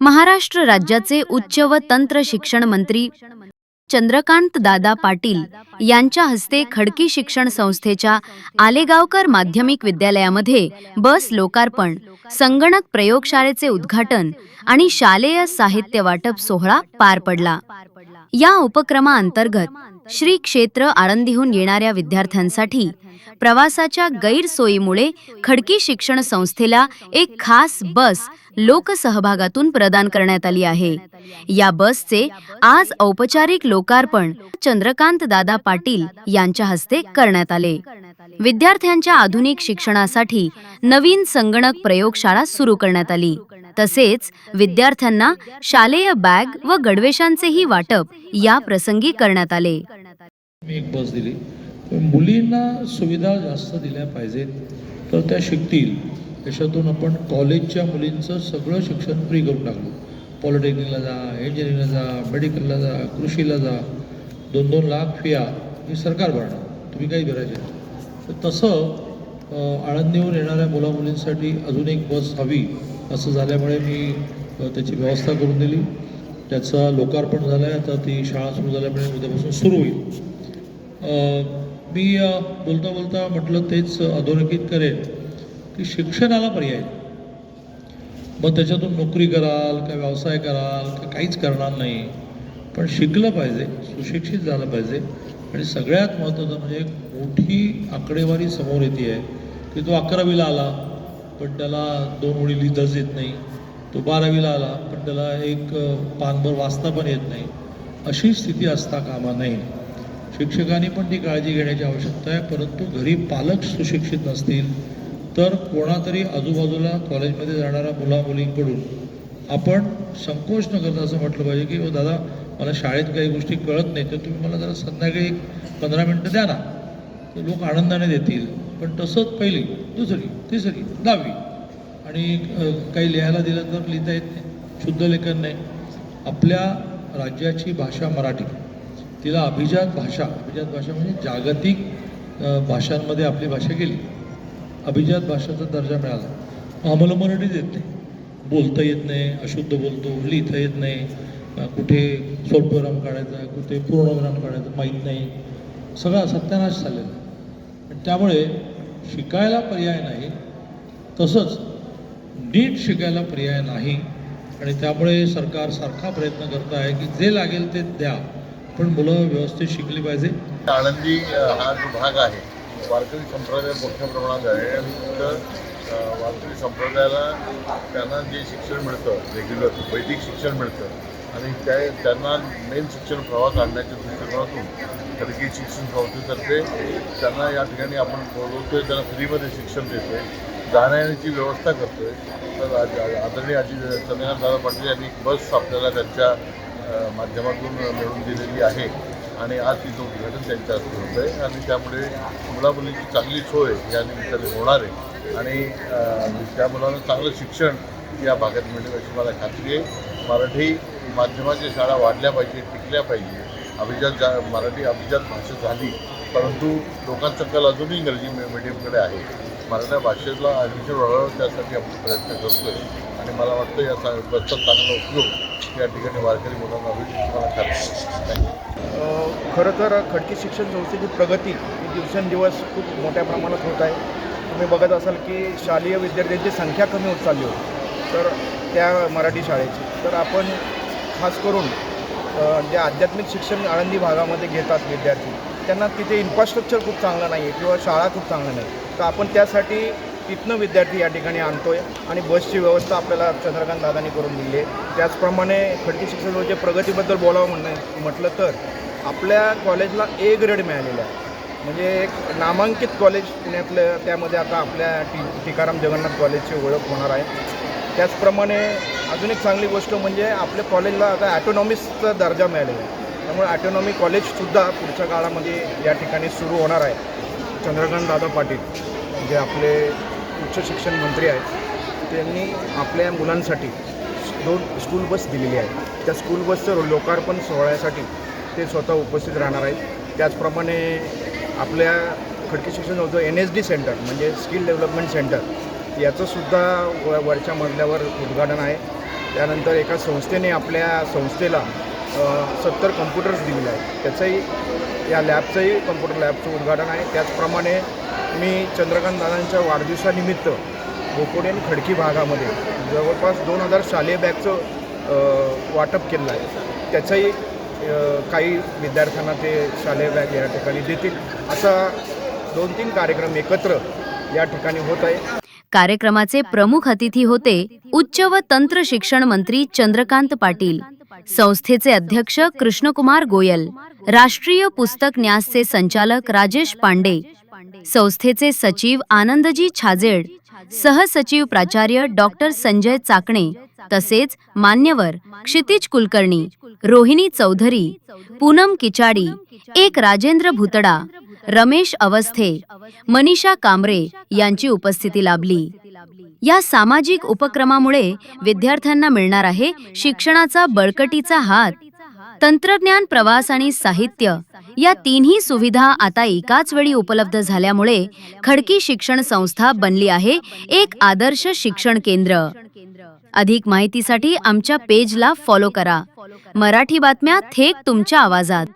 महाराष्ट्र राज्याचे उच्च व तंत्र शिक्षण मंत्री चंद्रकांत दादा पाटील यांच्या हस्ते खडकी शिक्षण संस्थेच्या आलेगावकर माध्यमिक विद्यालयामध्ये बस लोकार्पण संगणक प्रयोगशाळेचे उद्घाटन आणि शालेय साहित्य वाटप सोहळा पार पडला. या उपक्रमाअंतर्गत श्री क्षेत्र आळंदीहून येणाऱ्या विद्यार्थ्यांसाठी प्रवासाच्या गैरसोयीमुळे खडकी शिक्षण संस्थेला एक खास बस लोकसहभागातून प्रदान करण्यात आली आहे. या बसचे आज औपचारिक लोकार्पण चंद्रकांत दादा पाटील यांच्या हस्ते करण्यात आले. विद्यार्थ्यांच्या आधुनिक शिक्षणासाठी नवीन संगणक प्रयोगशाळा सुरू करण्यात आली. तसेच विद्यार्थ्यांना शालेय बॅग व गडवेशांचेही वाटप या प्रसंगी करण्यात आले. मी एक बस दिली. पण मुलींना सुविधा जास्त दिल्या पाहिजेत. तर त्या शिकतील. त्याच्यातून आपण कॉलेजच्या मुलींचं सगळं शिक्षण फ्री करून टाकलो पॉलिटेक्निकला जा इंजिनिअरिंगला जा मेडिकलला जा कृषीला जा. दोन दोन लाख फिया हे सरकार भरणार. तुम्ही काही भरायचे नाही. तर तसं आळंदीहून येणाऱ्या मुला मुलींसाठी अजून एक बस हवी असं झाल्यामुळे मी त्याची व्यवस्था करून दिली. त्याचं लोकार्पण झालं आहे आता ती शाळा सुरू झाल्यामुळे उद्यापासून सुरू होईल. मी बोलता बोलता म्हटलं तेच अधोरेखित करेन की शिक्षणाला पर्याय मग त्याच्यातून नोकरी कराल का व्यवसाय कराल का काहीच करणार नाही. पण शिकलं पाहिजे सुशिक्षित झालं पाहिजे. आणि सगळ्यात महत्त्वाचं म्हणजे एक मोठी आकडेवारी समोर येते आहे की तो अकरावीला आला पण त्याला दोन ओळी लिहिताच येत नाही. तो बारावीला आला पण त्याला एक पानभर वाचता पण येत नाही. अशी स्थिती असता कामा नये. शिक्षकांनी पण ती काळजी घेण्याची आवश्यकता आहे. परंतु घरी पालक सुशिक्षित नसतील तर कोणातरी आजूबाजूला कॉलेजमध्ये जाणाऱ्या मुला मुलींकडून आपण संकोच न करता असं म्हटलं पाहिजे की दादा मला शाळेत काही गोष्टी कळत नाही तर तुम्ही मला जरा संध्याकाळी एक पंधरा मिनटं द्या ना. तर लोक आनंदाने देतील. पण तसंच पहिली दुसरी तिसरी दहावी. आणि काही लिहायला दिलं तर लिहिता येत नाही शुद्ध लेखन नाही. आपल्या राज्याची भाषा मराठी. तिला अभिजात भाषा अभिजात भाषा म्हणजे जागतिक भाषांमध्ये आपली भाषा गेली अभिजात भाषेचा दर्जा मिळाला. आम्हाला मराठीच येत नाही. बोलता येत नाही अशुद्ध बोलतो लिहिता येत नाही. कुठे स्वल्पविराम काढायचा कुठे पूर्णविराम काढायचा माहीत नाही. सगळा सत्यानाश झालेला आहे. त्यामुळे शिकायला पर्याय नाही तसंच नीट शिकायला पर्याय नाही. आणि त्यामुळे सरकार सारखा प्रयत्न करत आहे की जे लागेल ते द्या. पण मुलं व्यवस्थित शिकली पाहिजे. आळंदी हा जो भाग आहे वारकरी संप्रदाय मोठ्या प्रमाणात आहे. आणि तिथं वारकरी संप्रदायाला त्यांना जे शिक्षण मिळतं रेग्युलर वैदिक शिक्षण मिळतं आणि त्या त्यांना मेन शिक्षण प्रवाह आणण्याच्या दृष्टिकोनातून खडकी शिक्षण संस्थेतर्फे त्यांना या ठिकाणी आपण बोलवतोय त्यांना फ्रीमध्ये शिक्षण देतोय जाण्याची व्यवस्था करतोय. तर आदरणीय आजी चंद्रकांत दादा पाटील यांनी बस आपल्याला त्यांच्या माध्यमातून मिळवून दिलेली आहे आणि आज तिचं उद्घाटन त्यांच्या हस्ते होतं आहे आणि त्यामुळे मुलामुलींची चांगली सोय या निमित्ताने होणार आहे. आणि त्या मुलांना चांगलं शिक्षण या भागात मिळेल अशी मला खात्री आहे. मराठी माध्यमाच्या शाळा वाढल्या पाहिजे टिकल्या पाहिजे. अभिजात जा मराठी अभिजात भाषा झाली परंतु लोकांचा कल अजूनही इंग्रजी मी- मीडियमकडे आहे. मराठा भाषेला ॲडमिशन वाढवावं त्यासाठी आपण प्रयत्न करतो आहे आणि मला वाटतं या चा बसचा चांगला उपयोग या ठिकाणी वारकरी मुलांना होईल मला खरं तर खडकी शिक्षण संस्थेची प्रगती ही दिवसेंदिवस खूप मोठ्या प्रमाणात होत आहे. तुम्ही बघत असाल की शालेय विद्यार्थ्यांची संख्या कमी होत चालली होती. तर त्या मराठी शाळेची. तर आपण खास करून जे आध्यात्मिक शिक्षण आळंदी भागामध्ये घेतात विद्यार्थी त्यांना तिथे इन्फ्रास्ट्रक्चर खूप चांगलं नाही आहे किंवा शाळा खूप चांगलं नाही तर आपण त्यासाठी तिथनं विद्यार्थी या ठिकाणी आणतो आहे आणि बसची व्यवस्था आपल्याला चंद्रकांत दादांनी करून दिली आहे. त्याचप्रमाणे खडकी शिक्षण संस्थेच्या प्रगतीबद्दल बोलावं म्हणणं म्हटलं तर आपल्या कॉलेजला ए ग्रेड मिळालेला आहे. म्हणजे एक नामांकित कॉलेज पुण्यातलं त्यामध्ये आता आपल्या टी टीकाराम जगन्नाथ कॉलेजची ओळख होणार आहे. त्याचप्रमाणे अजून एक चांगली गोष्ट म्हणजे आपल्या कॉलेजला आता ॲटोनॉमिसचा दर्जा मिळालेला आहे. त्यामुळे ॲटोनॉमी कॉलेजसुद्धा पुढच्या काळामध्ये या ठिकाणी सुरू होणार आहे. चंद्रकांत दादा पाटील जे आपले उच्च शिक्षण मंत्री आहेत. त्यांनी आपल्या मुलांसाठी दोन स्कूल बस दिलेली आहे त्या स्कूल बसचं लोकार्पण सोहळ्यासाठी ते स्वतः उपस्थित राहणार आहेत. त्याचप्रमाणे आपल्या खडकी शिक्षण होतं एन एस डी सेंटर म्हणजे स्किल डेव्हलपमेंट सेंटर याचंसुद्धा व वरच्या मजल्यावर उद्घाटन आहे. त्यानंतर एका संस्थेने आपल्या संस्थेला सत्तर कम्प्युटर्स दिलेले आहेत. त्याचंही या लॅबचंही कम्प्युटर लॅबचं उद्घाटन आहे त्याचप्रमाणे मी चंद्रकांत दादांच्या वाढदिवसानिमित्त बोकोडी आणि खडकी भागामध्ये जवळपास दोन हजार शालेय बॅगचं वाटप केलं आहे. त्याचंही काही विद्यार्थ्यांना ते शालेय बॅग या ठिकाणी देतील. असा दोन तीन कार्यक्रम एकत्र या ठिकाणी होत आहे. कार्यक्रमाचे प्रमुख अतिथी होते उच्च व तंत्र शिक्षण मंत्री चंद्रकांत पाटील. संस्थेचे अध्यक्ष कृष्णकुमार गोयल. राष्ट्रीय पुस्तक न्यासचे संचालक राजेश पांडे. संस्थेचे सचिव आनंदजी छाजेड. सहसचिव प्राचार्य डॉक्टर संजय चाकणे. तसेच मान्यवर क्षितिज कुलकर्णी रोहिणी चौधरी पूनम किचाडी एक राजेंद्र भुतडा रमेश अवस्थे मनीषा कांबरे यांची उपस्थिती लाभली. या सामाजिक उपक्रमामुळे विद्यार्थ्यांना मिळणार आहे शिक्षणाचा बळकटीचा हात. तंत्रज्ञान प्रवास आणि साहित्य या तिन्ही सुविधा आता एकाच वेळी उपलब्ध झाल्यामुळे खडकी शिक्षण संस्था बनली आहे एक आदर्श शिक्षण केंद्र. अधिक माहितीसाठी आमच्या पेजला फॉलो करा. मराठी बातम्या थेट तुमच्या आवाजात.